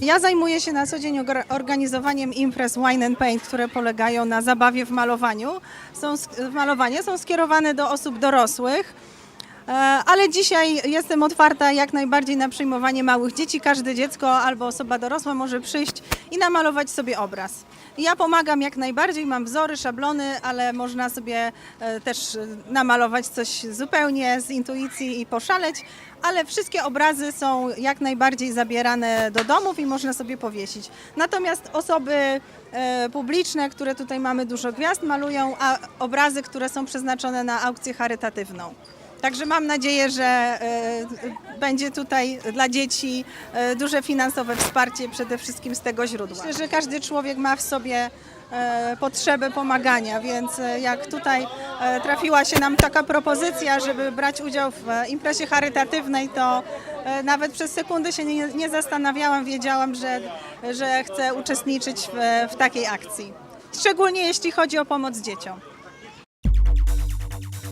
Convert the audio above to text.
Ja zajmuję się na co dzień organizowaniem imprez Wine and Paint, które polegają na zabawie w malowaniu. Są, w malowanie są skierowane do osób dorosłych. E, Ale dzisiaj jestem otwarta jak najbardziej na przyjmowanie małych dzieci. Każde dziecko albo osoba dorosła może przyjść i namalować sobie obraz. Ja pomagam jak najbardziej, mam wzory, szablony, ale można sobie e, też namalować coś zupełnie z intuicji i poszaleć, ale wszystkie obrazy są jak najbardziej zabierane do domów i można sobie powiesić. Natomiast osoby e, publiczne, które tutaj mamy dużo gwiazd, malują obrazy, które są przeznaczone na aukcję charytatywną. Także mam nadzieję, że e, będzie tutaj dla dzieci e, duże finansowe wsparcie przede wszystkim z tego źródła. Myślę, że każdy człowiek ma w sobie e, potrzebę pomagania, więc jak tutaj trafiła się nam taka propozycja, żeby brać udział w imprezie charytatywnej, to nawet przez sekundę się nie, nie zastanawiałam, wiedziałam, że, że chcę uczestniczyć w, w takiej akcji. Szczególnie jeśli chodzi o pomoc dzieciom.